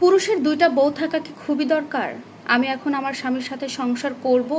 পুরুষের দুইটা বউ থাকা কি খুবই দরকার? আমি এখন আমার স্বামীর সাথে সংসার করব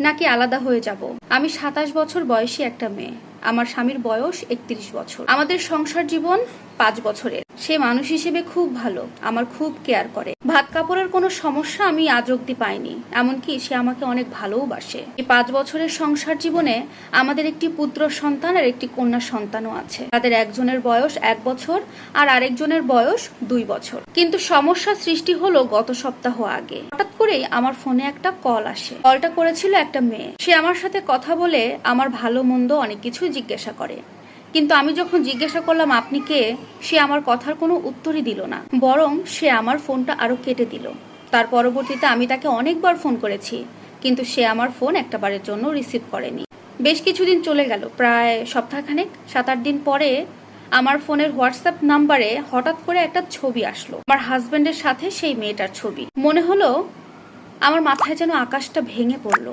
নাকি আলাদা হয়ে যাব? আমি সাতাশ বছর বয়সী একটা মেয়ে। আমার স্বামীর বয়স একত্রিশ বছর। আমাদের সংসার জীবন পাঁচ বছরের। সে মানুষ হিসেবে খুব ভালো, আমার খুব কেয়ার করে। ভাত কাপড়ের কোনো সমস্যা আমি আজ অব্দি পাইনি, এমনকি সে আমাকে অনেক ভালোবাসে এই পাঁচ বছরের সংসার জীবনে আমাদের একটি পুত্র সন্তান আর একটি কন্যা সন্তানও আছে। তাদের একজনের বয়স এক বছর আর আরেকজনের বয়স দুই বছর। কিন্তু সমস্যা সৃষ্টি হলো গত সপ্তাহ আগে। হঠাৎ করেই আমার ফোনে একটা কল আসে। কলটা করেছিল একটা মেয়ে। সে আমার সাথে কথা বলে আমার ভালো মন্দ অনেক কিছুই জিজ্ঞাসা করে। কিন্তু আমি যখন জিজ্ঞাসা করলাম, আপনি কে? সে আমার কথার কোনো উত্তরই দিল না। বরং সে আমার ফোনটা আরও কেটে দিল। তার পরবর্তীতে আমি তাকে অনেকবার ফোন করেছি, কিন্তু সে আমার ফোন একটাবারের জন্য রিসিভ করেনি। বেশ কিছুদিন চলে গেল, প্রায় সপ্তাহখানেক সাত আট দিন পরে আমার ফোনের হোয়াটসঅ্যাপ নাম্বারে হঠাৎ করে একটা ছবি আসলো। আমার হাজবেন্ডের সাথে সেই মেয়েটার ছবি। মনে হলো আমার মাথায় যেন আকাশটা ভেঙে পড়ল।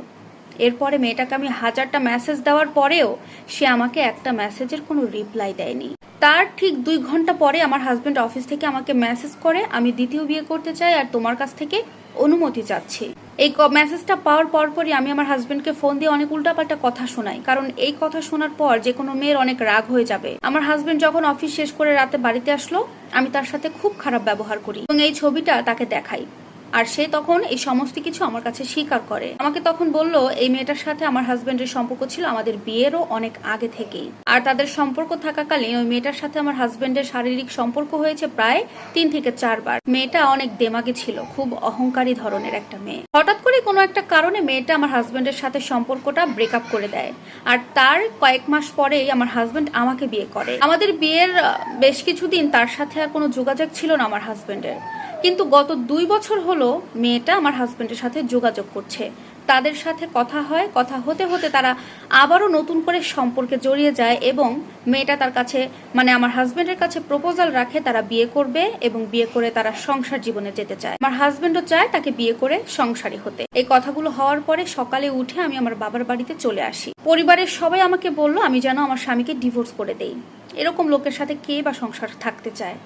এরপরে মেয়েটাকে আমি হাজারটা মেসেজ দেওয়ার পরেও সে আমাকে একটা মেসেজের কোনো রিপ্লাই দেয়নি। তার ঠিক দুই ঘণ্টা পরে আমার হাজবেন্ড অফিস থেকে আমাকে মেসেজ করে, আমি দ্বিতীয় বিয়ে করতে চাই আর তোমার কাছ থেকে অনুমতি চাচ্ছি। এই মেসেজটা পাওয়ার পরপরই আমি আমার হাজবেন্ডকে ফোন দিয়ে অনেক উল্টাপাল্টা কথা শোনাই, কারণ এই কথা শোনার পর যে কোনো মেয়ের অনেক রাগ হয়ে যাবে। আমার হাজবেন্ড যখন অফিস শেষ করে রাতে বাড়িতে আসলো, আমি তার সাথে খুব খারাপ ব্যবহার করি এবং এই ছবিটা তাকে দেখাই। আর সে তখন এই সমস্ত কিছু আমার কাছে স্বীকার করে। আমাকে তখন বলল, এই মেয়েটার সাথে আমার হাজবেন্ডের সম্পর্ক ছিল আমাদের বিয়েরও অনেক আগে থেকেই। আর তাদের সম্পর্ক থাকাকালীন ওই মেয়েটার সাথে আমার হাজবেন্ডের শারীরিক সম্পর্ক হয়েছে প্রায় তিন থেকে চারবার। মেয়েটা অনেক দেমাগে ছিল, খুব অহংকারী ধরনের একটা মেয়ে। হঠাৎ করে কোনো একটা কারণে মেয়েটা আমার হাজবেন্ডের সাথে সম্পর্কটা ব্রেকআপ করে দেয়। আর তার কয়েক মাস পরেই আমার হাজবেন্ড আমাকে বিয়ে করে। আমাদের বিয়ের বেশ কিছুদিন তার সাথে আর কোনো যোগাযোগ ছিল না আমার হাজবেন্ডের কিন্তু গত দুই বছর হলো মেয়েটা আমার হাজবেন্ডের সাথে যোগাযোগ করছে। তাদের সাথে কথা হয়, কথা হতে হতে তারা আবারও নতুন করে সম্পর্কে জড়িয়ে যায় এবং মেয়েটা তার কাছে মানে আমার হাজবেন্ডের কাছে প্রপোজাল রাখে তারা বিয়ে করবে এবং বিয়ে করে তারা সংসার জীবনে যেতে চায়। আমার হাজব্যান্ডও চায় তাকে বিয়ে করে সংসারী হতে। এই কথাগুলো হওয়ার পরে সকালে উঠে আমি আমার বাবার বাড়িতে চলে আসি। পরিবারের সবাই আমাকে বলল, আমি যেন আমার স্বামীকে ডিভোর্স করে দেই। এরকম লোকের সাথে কে বা সংসার থাকতে চায়?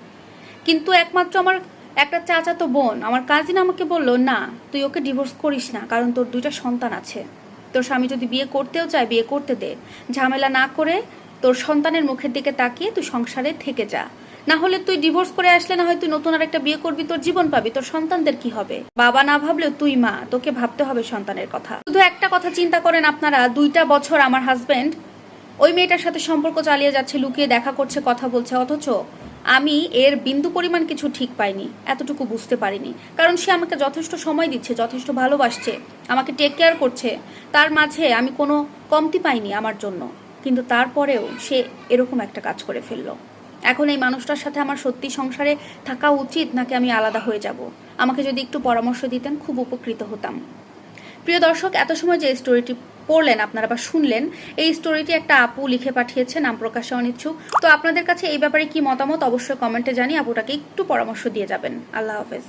কিন্তু একমাত্র আমার একটা চাচাতো বোন, আমার কাজিন আমাকে বলল, না, তুই ওকে ডিভোর্স করিস না, কারণ তোর দুইটা সন্তান আছে। তোর স্বামী যদি বিয়ে করতেও চায়, বিয়ে করতে দে। ঝামেলা না করে তোর সন্তানের মুখের দিকে তাকিয়ে তুই সংসারে থেকে যা। না হলে তুই ডিভোর্স করে আসলে না হয় তুই নতুন আর একটা বিয়ে করবি, তোর জীবন পাবি, তোর সন্তানদের কি হবে? বাবা না ভাবলেও তুই মা, তোকে ভাবতে হবে সন্তানের কথা। শুধু একটা কথা চিন্তা করেন আপনারা, দুইটা বছর আমার হাজবেন্ড ওই মেয়েটার সাথে সম্পর্ক চালিয়ে যাচ্ছে, লুকিয়ে দেখা করছে, কথা বলছে, অথচ আমি এর বিন্দু পরিমাণ কিছু ঠিক পাইনি, এতটুকু বুঝতে পারিনি। কারণ সে আমাকে যথেষ্ট সময় দিচ্ছে, যথেষ্ট ভালোবাসছে, আমাকে টেক কেয়ার করছে। তার মাঝে আমি কোনো কমতি পাইনি আমার জন্য। কিন্তু তারপরেও সে এরকম একটা কাজ করে ফেলল। এখন এই মানুষটার সাথে আমার সত্যি সংসারে থাকা উচিত নাকি আমি আলাদা হয়ে যাব? আমাকে যদি একটু পরামর্শ দিতেন, খুব উপকৃত হতাম। প্রিয় দর্শক, এত সময় যে স্টোরিটি পড়লেন আপনারা বা শুনলেন, এই স্টোরিটি একটা আপু লিখে পাঠিয়েছে, নাম প্রকাশে অনিচ্ছুক। তো আপনাদের কাছে এই ব্যাপারে কি মতামত অবশ্যই কমেন্টে জানি আপুটাকে একটু পরামর্শ দিয়ে যাবেন। আল্লাহ হাফেজ।